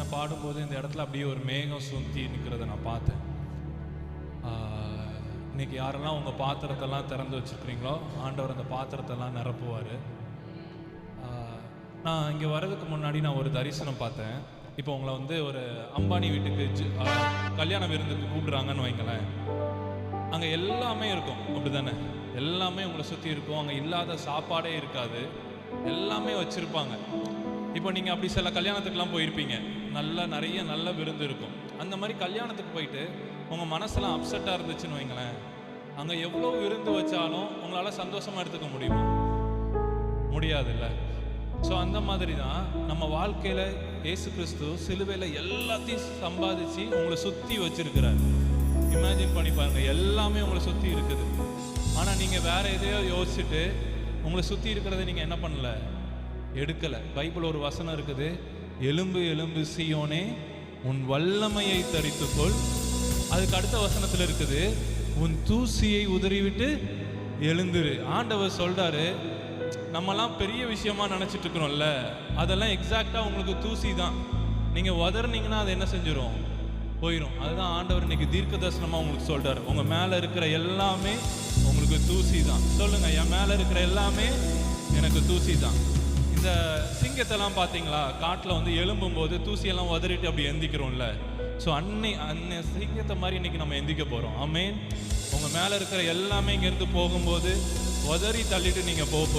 பாடினேன் பாடும்போது இந்த இடத்துல அப்படியே ஒரு மேகம் சுற்றி நிற்கிறத நான் பார்த்தேன். இன்னைக்கு யாரெல்லாம் உங்கள் பாத்திரத்தெல்லாம் திறந்து வச்சுருக்கிறீங்களோ ஆண்டவர் அந்த பாத்திரத்தெல்லாம் நிரப்புவார். நான் இங்கே வர்றதுக்கு முன்னாடி நான் ஒரு தரிசனம் பார்த்தேன். இப்போ உங்களை வந்து ஒரு அம்பானி வீட்டுக்கு கல்யாண விருந்துக்கு கூப்பிடுறாங்கன்னு வைங்களேன். அங்கே எல்லாமே இருக்கும் அப்படிதானே எல்லாமே உங்களை சுற்றி இருக்கும். அங்கே இல்லாத சாப்பாடே இருக்காது. எல்லாமே வச்சுருப்பாங்க. இப்போ நீங்கள் அப்படி சில கல்யாணத்துக்குலாம் போயிருப்பீங்க. நல்ல நிறைய நல்ல விருந்து இருக்கும். அந்த மாதிரி கல்யாணத்துக்கு போயிட்டு உங்கள் மனசெல்லாம் அப்செட்டாக இருந்துச்சுன்னு வைங்களேன். அங்கே எவ்வளோ விருந்து வச்சாலும் உங்களால் சந்தோஷமாக எடுத்துக்க முடியுமா? முடியாதுல்ல. ஸோ அந்த மாதிரி தான் நம்ம வாழ்க்கையில் இயேசு கிறிஸ்து சிலுவையில் எல்லாத்தையும் சம்பாதிச்சு உங்களை சுற்றி வச்சிருக்கிறார். இமேஜின் பண்ணி பாருங்கள் எல்லாமே உங்களை சுற்றி இருக்குது. ஆனால் நீங்கள் வேற எதையோ யோசிச்சுட்டு உங்களை சுற்றி இருக்கிறத நீங்கள் என்ன பண்ணல? எடுக்கலை. பைபிள் ஒரு வசனம் இருக்குது எலும்பு எலும்பு சீயோனே உன் வல்லமையை தரித்துக்கொள். அதுக்கு அடுத்த வசனத்தில் இருக்குது உன் தூசியை உதறிவிட்டு எழுந்துரு. ஆண்டவர் சொல்கிறாரு நம்மலாம் பெரிய விஷயமா நினச்சிட்டு இருக்கிறோம்ல அதெல்லாம் எக்ஸாக்டாக உங்களுக்கு தூசி தான். நீங்கள் உதறினீங்கன்னா அது என்ன செஞ்சிடும் போயிடும் அதுதான் ஆண்டவர் இன்னைக்கு தீர்க்க தரிசனமாக உங்களுக்கு சொல்கிறார் உங்கள் மேலே இருக்கிற எல்லாமே உங்களுக்கு தூசி தான். சொல்லுங்கள் என் மேலே இருக்கிற எல்லாமே எனக்கு தூசி தான். இந்த சிங்கத்தெல்லாம் பார்த்தீங்களா? காட்டில் வந்து எழும்பும் போது தூசியெல்லாம் உதறிட்டு அப்படி எந்திக்கிறோம்ல. ஸோ அன்னை அன்னை சிங்கத்தை மாதிரி இன்னைக்கு நம்ம எந்திக்க போகிறோம் ஆமேன் உங்கள் மேலே இருக்கிற எல்லாமே இங்கேருந்து போகும்போது உதறி தள்ளிட்டு நீங்கள் போக போறீங்க.